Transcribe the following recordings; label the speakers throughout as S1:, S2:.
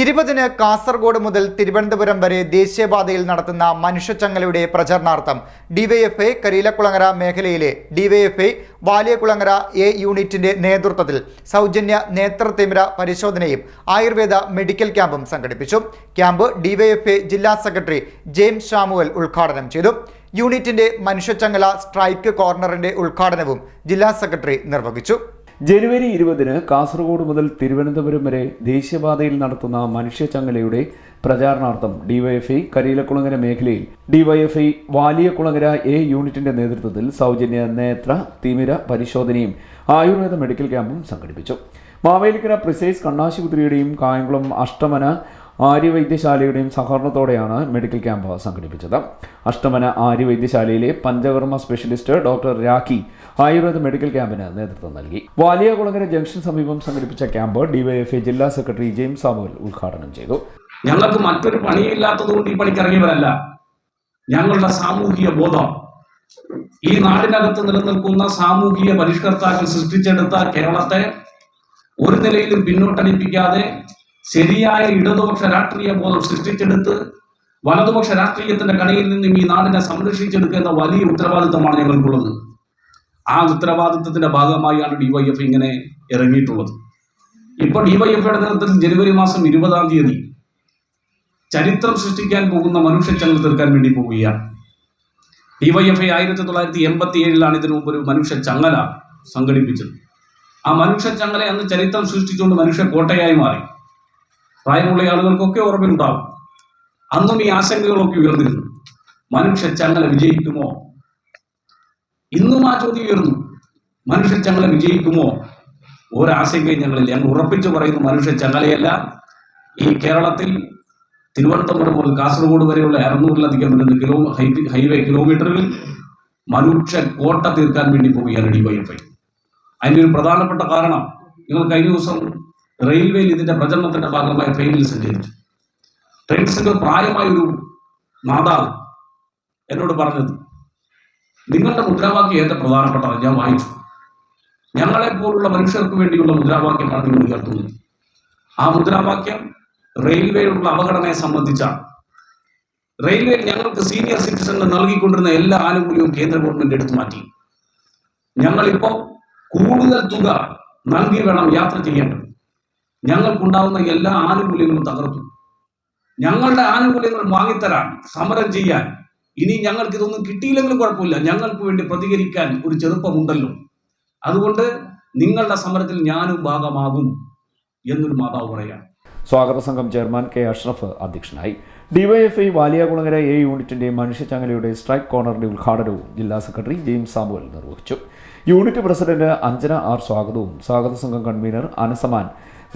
S1: ഇരുപതിന് കാസർഗോഡ് മുതൽ തിരുവനന്തപുരം വരെ ദേശീയപാതയിൽ നടത്തുന്ന മനുഷ്യച്ചങ്ങലയുടെ പ്രചരണാർത്ഥം ഡിവൈഎഫ്ഐ കരീലക്കുളങ്ങര മേഖലയിലെ ഡിവൈഎഫ്ഐ വാലിയക്കുളങ്ങര എ യൂണിറ്റിന്റെ നേതൃത്വത്തിൽ സൗജന്യ നേത്രത്തിമിര പരിശോധനയും ആയുർവേദ മെഡിക്കൽ ക്യാമ്പും സംഘടിപ്പിച്ചു. ക്യാമ്പ് ഡിവൈഎഫ്ഐ ജില്ലാ സെക്രട്ടറി ജെയിംസ് ഷാമുവൽ ഉദ്ഘാടനം ചെയ്തു. യൂണിറ്റിന്റെ മനുഷ്യച്ചങ്ങല സ്ട്രൈക്ക് കോർണറിന്റെ ഉദ്ഘാടനവും ജില്ലാ സെക്രട്ടറി നിർവഹിച്ചു.
S2: ജനുവരി ഇരുപതിന് കാസർഗോഡ് മുതൽ തിരുവനന്തപുരം വരെ ദേശീയപാതയിൽ നടത്തുന്ന മനുഷ്യചങ്ങലയുടെ പ്രചാരണാർത്ഥം ഡിവൈഎഫ്ഐ കരിയിലക്കുളങ്ങര മേഖലയിൽ ഡിവൈഎഫ്ഐ വാലിയക്കുളങ്ങര എ യൂണിറ്റിന്റെ നേതൃത്വത്തിൽ സൗജന്യ നേത്ര തിമിര പരിശോധനയും ആയുർവേദ മെഡിക്കൽ ക്യാമ്പും സംഘടിപ്പിച്ചു. മാവേലിക്കര പ്രിസൈസ് കണ്ണാശുപത്രിയുടെയും കായംകുളം അഷ്ടമന ആര്യവൈദ്യശാലയുടെയും സഹകരണത്തോടെയാണ് മെഡിക്കൽ ക്യാമ്പ് സംഘടിപ്പിച്ചത്. Ashtamana ആര്യവൈദ്യശാലയിലെ panchakarma specialist doctor Rakhi ayurveda medical ക്യാമ്പിന് നേതൃത്വം നൽകി. വാലിയകുളങ്ങര ജംഗ്ഷൻ സമീപം സംഘടിപ്പിച്ച ക്യാമ്പ് ഡിവൈഎഫ്ഐ ജില്ലാ സെക്രട്ടറി ജെയിംസ് സാമുവൽ ഉദ്ഘാടനം ചെയ്തു.
S3: ഞങ്ങൾക്ക് മറ്റൊരു പണിയില്ലാത്തതുകൊണ്ട് ഈ പണിക്ക് ഇറങ്ങിയവരല്ല ഞങ്ങളുടെ സാമൂഹിക ബോധം. ഈ നാടിനകത്ത് നിലനിൽക്കുന്ന സാമൂഹിക പരിഷ്കർത്താക്കൾ സൃഷ്ടിച്ചെടുത്ത കേരളത്തെ ഒരു നിലയിലും പിന്നോട്ടടിപ്പിക്കാതെ ശരിയായ ഇടതുപക്ഷ രാഷ്ട്രീയ ബോധം സൃഷ്ടിച്ചെടുത്ത് വലതുപക്ഷ രാഷ്ട്രീയത്തിന്റെ കടയിൽ നിന്നും ഈ നാടിനെ സംരക്ഷിച്ചെടുക്കുന്ന വലിയ ഉത്തരവാദിത്തമാണ് ഞങ്ങൾക്കുള്ളത് ആ ഉത്തരവാദിത്തത്തിന്റെ ഭാഗമായാണ് ഡിവൈഎഫ് ഇങ്ങനെ ഇറങ്ങിയിട്ടുള്ളത്. ഇപ്പോൾ ഡിവൈഎഫ്ഐയുടെ നേതൃത്വത്തിൽ ജനുവരി മാസം ഇരുപതാം തീയതി ചരിത്രം സൃഷ്ടിക്കാൻ പോകുന്ന മനുഷ്യച്ചങ്ങൽ തീർക്കാൻ വേണ്ടി പോവുകയാണ്. ഡിവൈഎഫ്ഐ ആയിരത്തി തൊള്ളായിരത്തി എൺപത്തി ഏഴിലാണ് ഇതിനു മുമ്പ് ഒരു മനുഷ്യ ചങ്ങല സംഘടിപ്പിച്ചത്. ആ മനുഷ്യ ചങ്ങല അന്ന് ചരിത്രം സൃഷ്ടിച്ചുകൊണ്ട് മനുഷ്യ കോട്ടയായി മാറി. പ്രായമുള്ള ആളുകൾക്കൊക്കെ ഓർമ്മയുണ്ടാവും. അന്നും ഈ ആശങ്കകളൊക്കെ ഉയർന്നിരുന്നു. മനുഷ്യ ചങ്ങല വിജയിക്കുമോ? ഇന്നും ആ ചോദ്യം ഉയർന്നു. മനുഷ്യ ചങ്ങല വിജയിക്കുമോ? ഒരാശങ്കയും ഞങ്ങളില്ല. ഞങ്ങൾ ഉറപ്പിച്ചു പറയുന്നു മനുഷ്യ ചങ്ങലയല്ല. ഈ കേരളത്തിൽ തിരുവനന്തപുരം മുതൽ കാസർഗോഡ് വരെയുള്ള അറുന്നൂറിലധികം വരുന്ന കിലോ ഹൈവേ കിലോമീറ്ററിൽ മനുഷ്യ കോട്ട തീർക്കാൻ വേണ്ടി പോവുകയാണ് ഡി വൈഎഫ്ഐ അതിന്റെ ഒരു പ്രധാനപ്പെട്ട കാരണം നിങ്ങൾ കഴിഞ്ഞ ദിവസം റെയിൽവേയിൽ ഇതിന്റെ പ്രചരണത്തിന്റെ ഭാഗമായി ട്രെയിനിൽ സഞ്ചരിച്ചു. ട്രെയിൻ ട്രെയിൻസിന്റെ പ്രായമായ ഒരു മാതാവ് എന്നോട് പറഞ്ഞത് നിങ്ങളുടെ മുദ്രാവാക്യം ഏറ്റവും പ്രധാനപ്പെട്ടതാണ് ഞാൻ വായിച്ചു. ഞങ്ങളെ പോലുള്ള മനുഷ്യർക്ക് വേണ്ടിയുള്ള മുദ്രാവാക്യമാണ് നിങ്ങൾ ഉയർത്തുന്നത് ആ മുദ്രാവാക്യം റെയിൽവേയുള്ള അപകടനയെ സംബന്ധിച്ചാണ്. റെയിൽവേ ഞങ്ങൾക്ക് സീനിയർ സിറ്റിസണിന് നൽകിക്കൊണ്ടിരുന്ന എല്ലാ ആനുകൂല്യവും കേന്ദ്ര ഗവൺമെന്റ് എടുത്തു മാറ്റി. ഞങ്ങളിപ്പോ കൂടുതൽ തുക നൽകി വേണം യാത്ര ചെയ്യേണ്ടത്. ഞങ്ങൾക്കുണ്ടാവുന്ന എല്ലാ ആനുകൂല്യങ്ങളും തകർത്തു. ഞങ്ങളുടെ ആനുകൂല്യങ്ങൾ വാങ്ങിത്തരാൻ സമരം ചെയ്യാൻ. ഇനി ഞങ്ങൾക്ക് ഇതൊന്നും കിട്ടിയില്ലെങ്കിലും കുഴപ്പമില്ല. ഞങ്ങൾക്ക് വേണ്ടി പ്രതികരിക്കാൻ ഒരു ചെറുപ്പമുണ്ടല്ലോ. അതുകൊണ്ട് നിങ്ങളുടെ സമരത്തിൽ ഞാനും ഭാഗമാകും എന്നൊരു മാതാവ് പറയാം.
S2: സ്വാഗത സംഘം ചെയർമാൻ കെ അഷ്റഫ് അധ്യക്ഷനായി. ഡിവൈഎഫ്ഐ വാലിയാകുളങ്ങര എ യൂണിറ്റിന്റെ മനുഷ്യചങ്ങലയുടെ സ്ട്രൈക്ക് കോർണറിന്റെ ഉദ്ഘാടനവും ജില്ലാ സെക്രട്ടറി ജെയിംസ് സാമുവൽ നിർവഹിച്ചു. യൂണിറ്റ് പ്രസിഡന്റ് അഞ്ജന ആർ സ്വാഗതവും സ്വാഗത സംഘം കൺവീനർ അനസമാൻ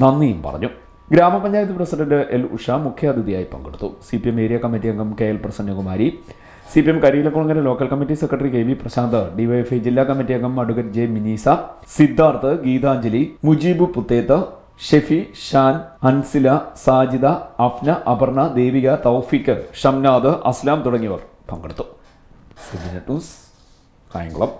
S2: നന്ദിയും പറഞ്ഞു. ഗ്രാമപഞ്ചായത്ത് പ്രസിഡന്റ് എൽ ഉഷ മുഖ്യാതിഥിയായി പങ്കെടുത്തു. C P M area committee അംഗം K L Prasannakumari C P M Kariyilakkulangara local committee secretary K V Prashanth DYFI ജില്ലാ കമ്മിറ്റി അംഗം അഡ്വക്കേറ്റ് ജെ മിനീസ സിദ്ധാർത്ഥ് ഗീതാഞ്ജലി മുജീബ് പുത്തേത്ത് ഷെഫി ഷാൻ അൻസില സാജിദ അഫ്ന അപർണ ദേവിക തൗഫിക്ക് ഷംനാദ് അസ്ലാം തുടങ്ങിയവർ പങ്കെടുത്തു. കായംകുളം.